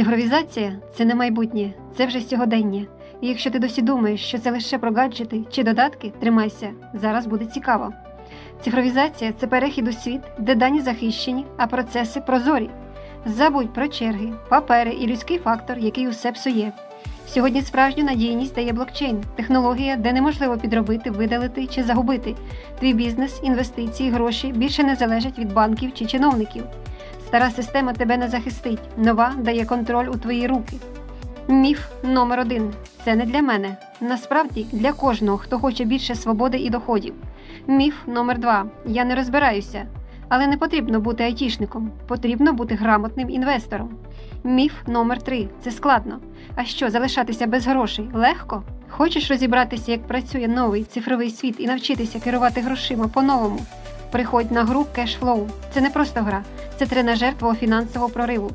Цифровізація це не майбутнє, це вже сьогодення. І якщо ти досі думаєш, що це лише про гаджети чи додатки, тримайся, зараз буде цікаво. Цифровізація це перехід у світ, де дані захищені, а процеси прозорі. Забудь про черги, папери і людський фактор, який усе псує. Сьогодні справжню надійність дає блокчейн, технологія, де неможливо підробити, видалити чи загубити. Твій бізнес, інвестиції, гроші більше не залежать від банків чи чиновників. Стара система тебе не захистить, нова дає контроль у твої руки. Міф номер один це не для мене. Насправді для кожного, хто хоче більше свободи і доходів. Міф номер два я не розбираюся. Але не потрібно бути айтішником, потрібно бути грамотним інвестором. Міф номер три це складно. А що, залишатися без грошей легко? Хочеш розібратися, як працює новий цифровий світ і навчитися керувати грошима по-новому? Приходь на гру Cashflow. Це не просто гра, це тренажер твого фінансового прориву.